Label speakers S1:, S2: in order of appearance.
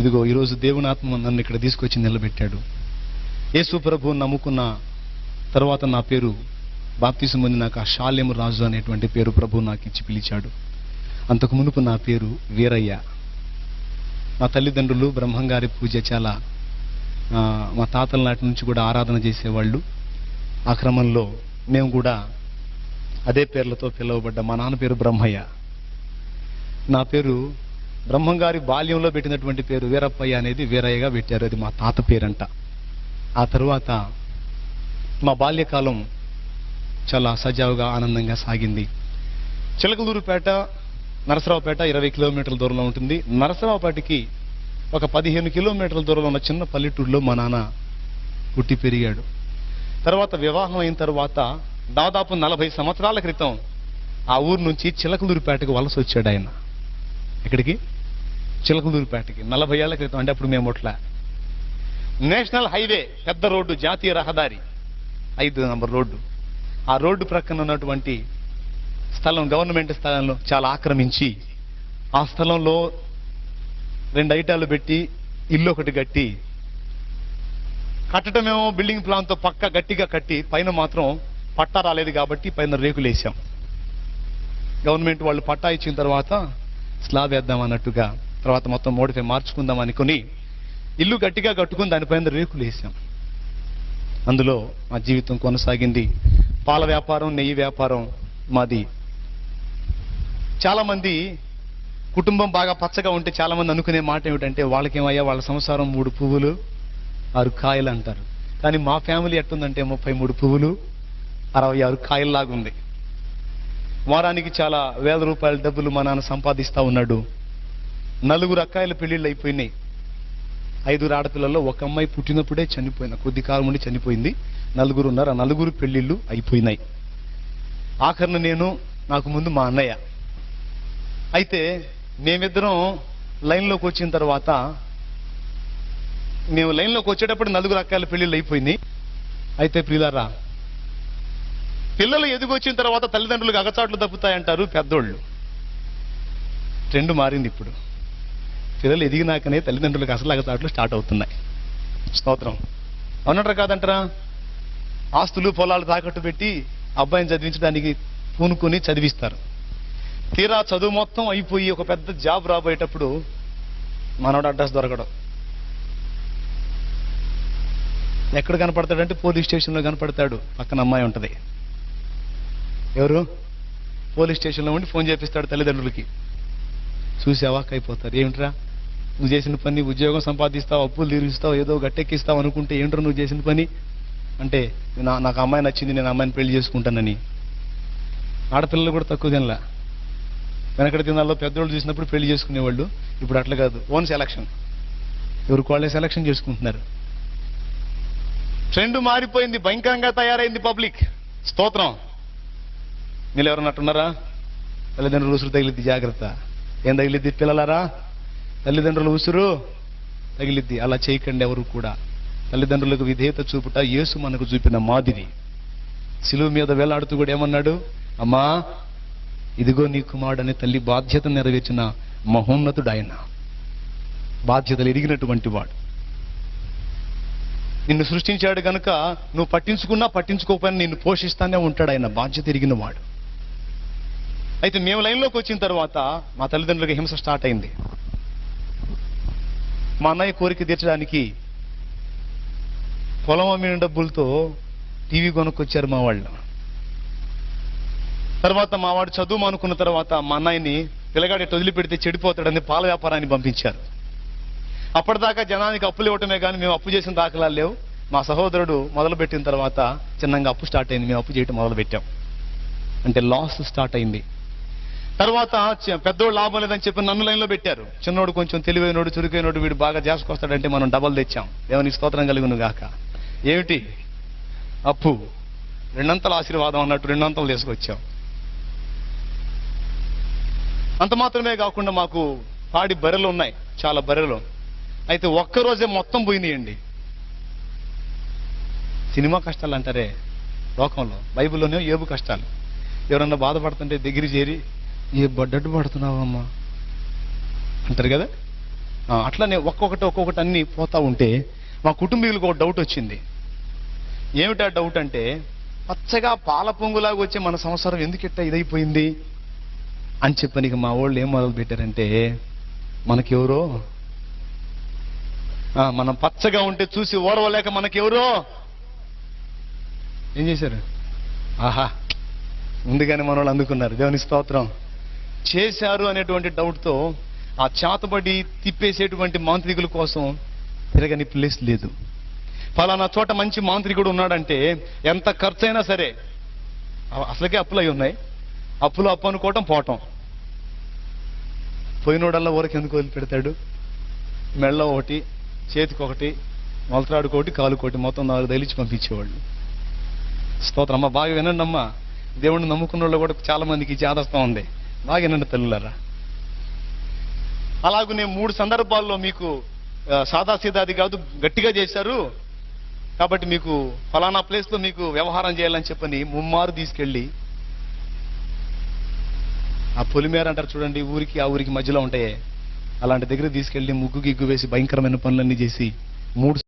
S1: ఇదిగో ఈరోజు దేవునాత్మ నన్ను ఇక్కడ తీసుకొచ్చి నిలబెట్టాడు. యేసు ప్రభు నమ్ముకున్న తర్వాత నా పేరు బాప్తిసం పొందినాక ఆ షాలేము రాజు అనేటువంటి పేరు ప్రభు నాకు ఇచ్చి పిలిచాడు. అంతకు మునుపు నా పేరు వీరయ్య. మా తల్లిదండ్రులు బ్రహ్మంగారి పూజ చాలా మా తాతల నాటి నుంచి కూడా ఆరాధన చేసేవాళ్ళు. ఆ క్రమంలో మేము కూడా అదే పేర్లతో పిలువబడ్డ మా నాన్న పేరు బ్రహ్మయ్య. నా పేరు బ్రహ్మంగారి బాల్యంలో పెట్టినటువంటి పేరు వీరప్పయ్య అనేది వీరయ్యగా పెట్టారు. అది మా తాత పేరంట. ఆ తరువాత మా బాల్యకాలం చాలా సజావుగా ఆనందంగా సాగింది. చిలకలూరుపేట నరసరావుపేట ఇరవై కిలోమీటర్ల దూరంలో ఉంటుంది. నరసరావుపేటకి ఒక పదిహేను కిలోమీటర్ల దూరంలో ఉన్న చిన్న పల్లెటూరులో మా నాన్న పుట్టి పెరిగాడు. తర్వాత వివాహం అయిన తర్వాత దాదాపు నలభై సంవత్సరాల క్రితం ఆ ఊరు నుంచి చిలకలూరుపేటకు వలస వచ్చాడు ఆయన. ఇక్కడికి చిలకదూరుపేటకి నలభై ఏళ్ళ క్రితం అంటే అప్పుడు మేము అట్లా నేషనల్ హైవే పెద్ద రోడ్డు జాతీయ రహదారి. ఐదు నంబర్ రోడ్డు. ఆ రోడ్డు ప్రక్కన ఉన్నటువంటి స్థలం గవర్నమెంట్ స్థలంలో చాలా ఆక్రమించి ఆ స్థలంలో రెండు ఐటాలు పెట్టి ఇల్లు ఒకటి కట్టి కట్టడమేమో బిల్డింగ్ ప్లాన్తో పక్క గట్టిగా కట్టి పైన మాత్రం పట్టా రాలేదు కాబట్టి పైన రేకులు వేసాం గవర్నమెంట్ వాళ్ళు పట్టా ఇచ్చిన తర్వాత స్లాబ్ వేద్దాం అన్నట్టుగా తర్వాత మొత్తం మోడిఫై మార్చుకుందాం అనుకుని ఇల్లు గట్టిగా కట్టుకుని దానిపైన రేకులు వేసాం అందులో మా జీవితం కొనసాగింది. పాల వ్యాపారం నెయ్యి వ్యాపారం మాది. చాలామంది కుటుంబం బాగా పచ్చగా ఉంటే చాలామంది అనుకునే మాట ఏమిటంటే వాళ్ళకేమయ్యా వాళ్ళ సంసారం మూడు పువ్వులు ఆరు కాయలు అంటారు. కానీ మా ఫ్యామిలీ ఎట్టుందంటే ముప్పై మూడు పువ్వులు అరవై ఆరు కాయల్లాగా ఉంది వారానికి చాలా వేల రూపాయల డబ్బులు మా నాన్న సంపాదిస్తా ఉన్నాడు. నలుగురు అక్కాయిల పెళ్ళిళ్ళు అయిపోయినాయి. ఐదుగురు ఆడపిల్లల్లో ఒక అమ్మాయి పుట్టినప్పుడే చనిపోయిన కొద్ది కాలం ఉండి చనిపోయింది. నలుగురు ఉన్నారు ఆ నలుగురు పెళ్ళిళ్ళు అయిపోయినాయి. ఆఖరిన నేను నాకు ముందు మా అన్నయ్య. అయితే మేమిద్దరం లైన్లోకి వచ్చిన తర్వాత మేము లైన్లోకి వచ్చేటప్పుడు నలుగురు అక్కాయల పెళ్ళిళ్ళు అయిపోయింది అయితే ప్రియులారా పిల్లలు ఎదిగొచ్చిన తర్వాత తల్లిదండ్రులకు అగచాట్లు తప్పుతాయంటారు పెద్దోళ్ళు. ట్రెండ్ మారింది ఇప్పుడు. పిల్లలు ఎదిగినాకనే తల్లిదండ్రులకు అసలు అగచాట్లు స్టార్ట్ అవుతున్నాయి. స్తోత్రం. అవునంటారా కాదంటారా? ఆస్తులు పొలాలు తాకట్టు పెట్టి అబ్బాయిని చదివించడానికి పూనుకొని చదివిస్తారు. తీరా చదువు మొత్తం అయిపోయి ఒక పెద్ద జాబ్ రాబోయేటప్పుడు మనోడు అడ్రస్ దొరకడం. ఎక్కడ కనపడతాడంటే పోలీస్ స్టేషన్లో కనపడతాడు. పక్కన అమ్మాయి ఉంటుంది. ఎవరు? పోలీస్ స్టేషన్లో ఉండి ఫోన్ చేపిస్తాడు తల్లిదండ్రులకి. చూసావా? అయిపోతారు ఏమిట్రా? నువ్వు చేసిన పని ఉద్యోగం సంపాదిస్తావు అప్పులు తీరుస్తావు ఏదో గట్టెక్కిస్తావు అనుకుంటే ఏంటో నువ్వు చేసిన పని? అంటే నా నాకు అమ్మాయి నచ్చింది నేను అమ్మాయిని పెళ్ళి చేసుకుంటానని. ఆడపిల్లలు కూడా తక్కువ తినలా. వెనకటి దినాల్లో పెద్దోళ్ళు చూసినప్పుడు పెళ్ళి చేసుకునేవాళ్ళు. ఇప్పుడు అట్లా కాదు. ఓన్ సెలక్షన్ ఎవరు వాళ్ళే సెలక్షన్ చేసుకుంటున్నారు. ట్రెండ్ మారిపోయింది భయంకరంగా తయారైంది పబ్లిక్. స్తోత్రం. మీరు ఎవరన్నా అట్టున్నారా తల్లిదండ్రులు రుసులు తగిలిద్ది జాగ్రత్త. ఏం తగిలిద్ది పిల్లలారా? తల్లిదండ్రులు ఉసురు తగిలిద్ది. అలా చేయకండి ఎవరు కూడా. తల్లిదండ్రులకు విధేయత చూపుట యేసు మనకు చూపిన మాదిరి. సిలువు మీద వేలాడుతూ కూడా ఏమన్నాడు? అమ్మా ఇదిగో నీ కుమారుడు అనే తల్లి బాధ్యత నెరవేర్చిన మహోన్నతుడు ఆయన బాధ్యతలు ఎరిగినటువంటి వాడు. నిన్ను సృష్టించాడు కనుక నువ్వు పట్టించుకున్నా పట్టించుకోకపోయినా నిన్ను పోషిస్తానే ఉంటాడు ఆయన బాధ్యత ఎరిగిన వాడు. అయితే మేము లైన్లోకి వచ్చిన తర్వాత మా తల్లిదండ్రులకు హింస స్టార్ట్ అయింది. మా అన్నయ్య కోరిక తీర్చడానికి పొలం అమ్మిన డబ్బులతో టీవీ కొనుక్కొచ్చారు మా వాళ్ళు. తర్వాత మా వాడు చదువు అనుకున్న తర్వాత మా అన్నయ్యని పిల్లగాడి వదిలిపెడితే చెడిపోతాడని పాల వ్యాపారాన్ని పంపించారు. అప్పటిదాకా జనానికి అప్పులు ఇవ్వటమే కానీ మేము అప్పు చేసిన దాఖలాలు లేవు. మా సహోదరుడు మొదలుపెట్టిన తర్వాత చిన్నగా అప్పు స్టార్ట్ అయింది. మేము అప్పు చేయటం మొదలుపెట్టాం. అంటే లాస్ స్టార్ట్ అయింది. తర్వాత పెద్దోళ్ళు పెద్దోడు లాభం లేదని చెప్పి నన్ను లైన్లో పెట్టారు. చిన్నోడు కొంచెం తెలివైనోడు చురుకైనోడు వీడు బాగా చేసుకొస్తాడంటే మనం డబల్ తెచ్చాం. దేవుని స్తోత్రం కలిగిన గాక ఏమిటి? అప్పు. రెండంతల ఆశీర్వాదం అన్నట్టు రెండంతలు తీసుకొచ్చాం. అంత మాత్రమే కాకుండా మాకు పాడి బర్రెలు ఉన్నాయి. చాలా బర్రెలు. అయితే ఒక్కరోజే మొత్తం పోయినాయండి. సినిమా కష్టాలు అంటారే లోకంలో. బైబిల్లోనే ఏబు కష్టాలు. ఎవరన్నా బాధపడుతుంటే దగ్గర చేరి ఏ బడ్డట్టు పడుతున్నావమ్మా? అంటారు కదా? అట్లానే అట్లనే ఒక్కొక్కటి ఒక్కొక్కటి అన్ని పోతా ఉంటే మా కుటుంబీకులకు ఒక డౌట్ వచ్చింది. ఏమిటా డౌట్ అంటే పచ్చగా పాల పొంగులాగా వచ్చే మన సంసారం ఎందుకు ఇట్ట ఇదైపోయింది? అని చెప్పని మా వాళ్ళు ఏం మొదలు పెట్టారంటే మనకెవరో? మనం పచ్చగా ఉంటే చూసి ఓర్వలేక మనకెవరో? ఏం చేశారు? ఆహా ముందుగానే మన వాళ్ళు అందుకున్నారు. దేవుని స్తోత్రం. చేశారు అనేటువంటి డౌట్తో ఆ చేతబడి తిప్పేసేటువంటి మాంత్రికుల కోసం తిరగని ప్లేస్ లేదు. ఫలానా చోట మంచి మాంత్రికుడు ఉన్నాడంటే ఎంత ఖర్చైనా సరే అసలకే అసలుకే అప్పులు అయి ఉన్నాయి. అప్పులు అప్పు అనుకోవటం పోవటం. పోయినోడల్లా ఊరికి ఎందుకు వదిలిపెడతాడు? మెళ్ళ ఒకటి చేతికి ఒకటి మొలతరాడుకోటి కాలుకోటి మొత్తం నాలుగు తగిలించి పంపించేవాళ్ళు. స్తోత్రమ్మ బాగా వినండి అమ్మా దేవుడిని నమ్ముకున్న వాళ్ళు కూడా చాలా మందికి ఈ ఉంది. బాగా తల్లులారా. అలాగనే నేను మూడు సందర్భాల్లో మీకు ఆ, సాదాసీదాది కాదు గట్టిగా చేశారు. కాబట్టి మీకు ఫలానా ప్లేస్లో మీకు వ్యవహారం చేయాలని చెప్పని ముమ్మారు తీసుకెళ్ళి ఆ పొలిమేర అంటారు చూడండి ఊరికి ఆ ఊరికి మధ్యలో ఉంటాయి. అలాంటి దగ్గర తీసుకెళ్ళి ముగ్గు గిగ్గు వేసి భయంకరమైన పనులన్నీ చేసి మూడు